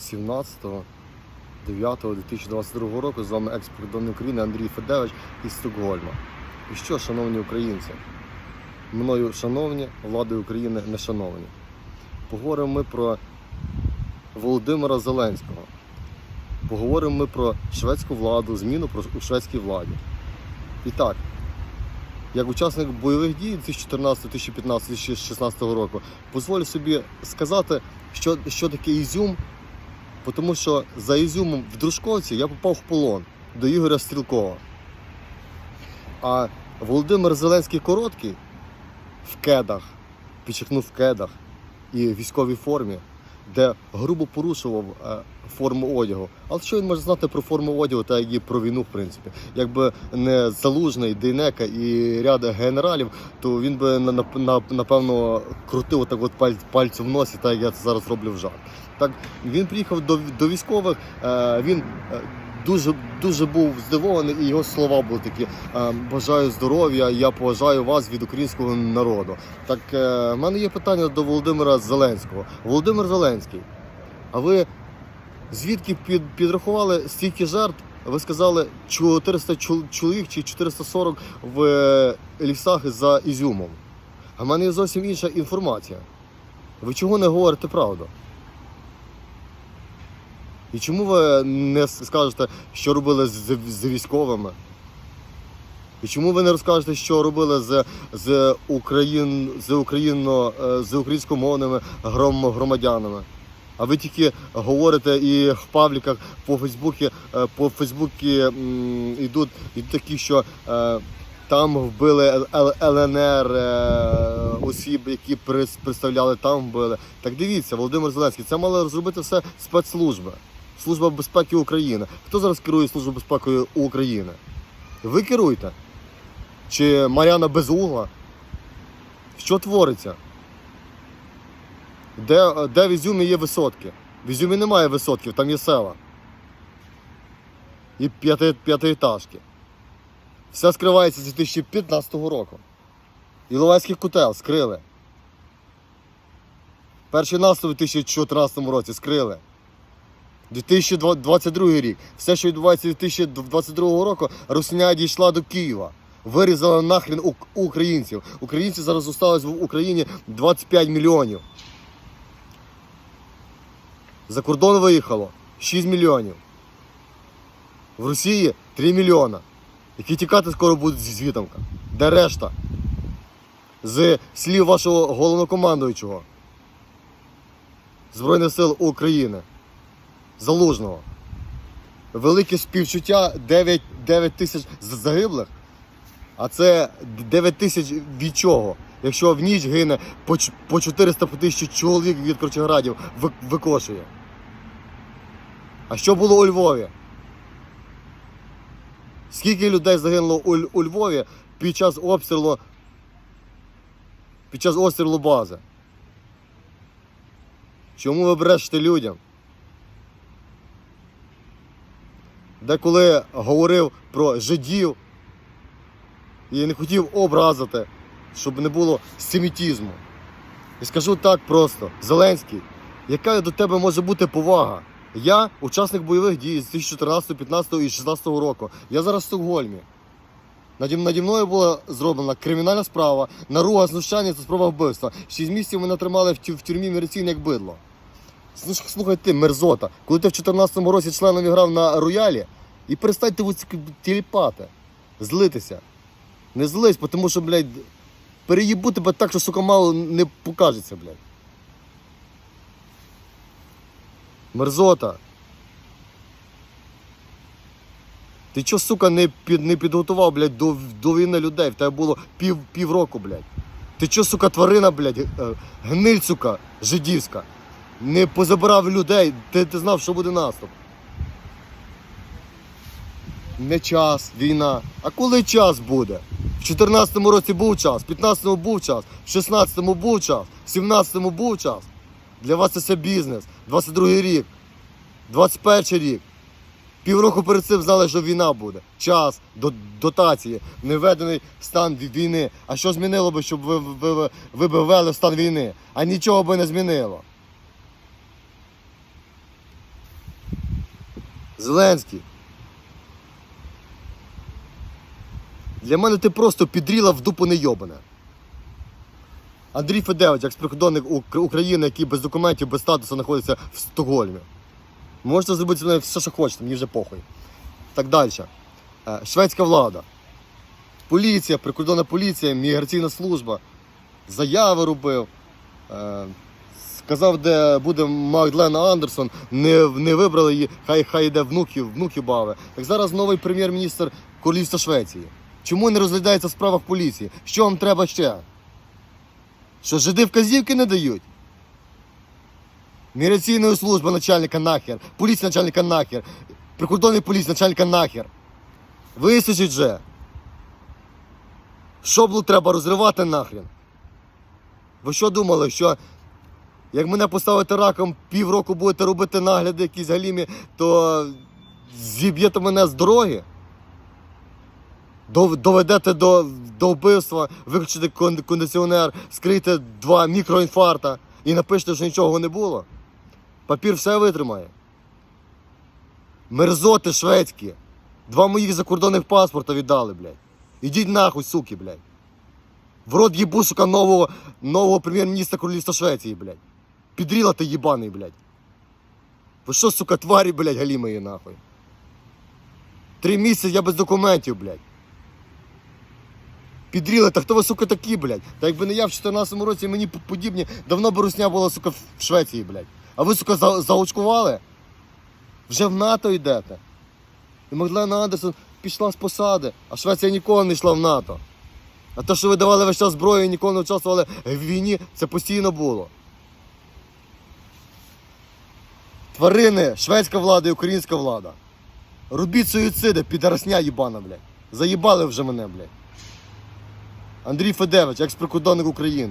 17.09.2022 року. З вами екс-прикордонник України Андрій Федевич із Стокгольма. І що, шановні українці, мною шановні, владою України не шановні. Поговоримо ми про Володимира Зеленського. Поговоримо ми про шведську владу, зміну у шведській владі. І так, як учасник бойових дій 2014, 2015, 2016 року, дозволю собі сказати, що, що таке Ізюм, тому що за Ізюмом в Дружковці я попав в полон до Ігоря Стрілкова. А Володимир Зеленський короткий в кедах, підчеркнув в кедах і військовій формі, де грубо порушував е, форму одягу. Але що він може знати про форму одягу та і про війну, в принципі? Якби не залужний Дейнека і ряд генералів, то він би на- на- на- напевно крутив так, от паль, пальцю в носі, так як я це зараз роблю в жарт. Так він приїхав до, до військових. Е, він е, дуже дуже був здивований, і його слова були такі: е, бажаю здоров'я, я поважаю вас від українського народу. Так е, в мене є питання до Володимира Зеленського. Володимир Зеленський, а ви звідки під, підрахували стільки жертв? Ви сказали 400 чоловік чи 440 в е, лісах за Ізюмом. А в мене є зовсім інша інформація. Ви чого не говорите правду? І чому ви не скажете, що робили з, з військовими? І чому ви не розкажете, що робили з, з, Україн, з, Україно, е, з українськомовними гром, громадянами? А ви тільки говорите і в пабліках по Фейсбуці, е, по Фейсбуці йдуть, йдуть такі, що е, там вбили ЛНР е, осіб, які представляли, там вбили. Так дивіться, Володимир Зеленський, це мали зробити все спецслужби. Служба безпеки України. Хто зараз керує Службою безпеки України? Ви керуєте? Чи Мар'яна Безугла? Що твориться? Де, де в Ізюмі є висотки? В Ізюмі немає висотків, там є села. І п'яти, п'ятиетажки. Все скривається з 2015 року. Іловайський котел скрили. Перший наступ у 2014 році скрили. 2022 рік. Все, що відбувається 2022 року, Русня дійшла до Києва. Вирізала нахрен українців. Українці зараз осталось в Україні 25 мільйонів. За кордон виїхало 6 мільйонів. В Росії 3 мільйона. Які тікати скоро будуть зі звітомка. Де решта? З слів вашого головнокомандуючого Збройних сил України. Залужного. Велике співчуття 9, 9 тисяч загиблих. А це 9 тисяч від чого? Якщо в ніч гине по, по 400 по тисячі чоловік від Крочеградів ви- викошує. А що було у Львові? Скільки людей загинуло у, у Львові під час обстрілу під час обстрілу бази? Чому ви брешете людям? Деколи говорив про жидів і не хотів образити, щоб не було семітізму. І скажу так просто: Зеленський, яка до тебе може бути повага? Я учасник бойових дій з 2014, 15 і 16 року. Я зараз в Стокгольмі. Наді, наді мною була зроблена кримінальна справа, наруга знущання та спроба вбивства. Шість місяців мене тримали в, тю- в тюрмі міліційні як бидло. Слухай ти, мерзота, коли ти в 2014 році членом грав на роялі, і перестань ти тіліпати, злитися. Не злись, тому що, блядь, переїбу тебе так, що сука мало не покажеться, блядь. Мерзота. Ти чо, сука, не, під, не підготував, блядь, до, до війни людей? В тебе було пів, півроку, блядь. Ти чо, сука, тварина, блядь, е, гниль, сука, жидівська. Не позабирав людей, ти, ти знав, що буде наступ. Не час, війна. А коли час буде? В 14-му році був час, в 15-му був час, в 16-му був час, в 17-му був час. Для вас це все бізнес. 22-й рік, 21-й рік. Півроку перед цим знали, що війна буде. Час, до- дотації, неведений стан війни. А що змінило би, щоб ви, ви, ви, ви би ввели в стан війни? А нічого би не змінило. Зеленський. Для мене ти просто підріла в дупу не йобане. Андрій Федевич, екс-прикордонник України, який без документів, без статусу знаходиться в Стокгольмі. Можете зробити все, що хочете, мені вже похуй. Так далі. Е, Шведська влада. Поліція, прикордонна поліція, міграційна служба. Заяви робив. Сказав, де буде Магдалена Андерсон, не, не вибрали її, хай хай йде внуків, внуків бави. Так зараз новий прем'єр-міністр Королівства Швеції. Чому не розглядається в справах поліції? Що вам треба ще? Що жиди вказівки не дають? Міграційної служби начальника нахер, поліція начальника нахер, прикордонний поліції начальника нахер. Висичуть же. Шоблу треба розривати нахрен. Ви що думали, що як мене поставити раком, півроку будете робити нагляди якісь галімі, то зіб'єте мене з дороги? Доведете до, до вбивства, виключите кондиціонер, скрийте два мікроінфаркта і напишете, що нічого не було. Папір все витримає. Мерзоти шведські. Два моїх закордонних паспорта віддали, блядь. Ідіть нахуй, суки, блядь. В рот їбу, сука, нового, нового прем'єр-міністра Королівства Швеції, блядь. Підріла ти їбаний, блядь. Ви що, сука, тварі, блядь, галімої нахуй? Три місяці я без документів, блядь. Підріли, та хто ви, сука, такі, блядь? Та якби не я в 14-му році мені подібні, давно б русня була, сука, в Швеції, блядь. А ви, сука, за, заочкували? Вже в НАТО йдете. І Магдалена Андерсон пішла з посади, а Швеція ніколи не йшла в НАТО. А те, що ви давали весь час зброю і ніколи не участвували в війні, це постійно було. Тварини, шведська влада і українська влада. Робіть суїциди, підарасня їбана, блядь. Заїбали вже мене, блядь. Андрій Федевич, екс-прикордонник України.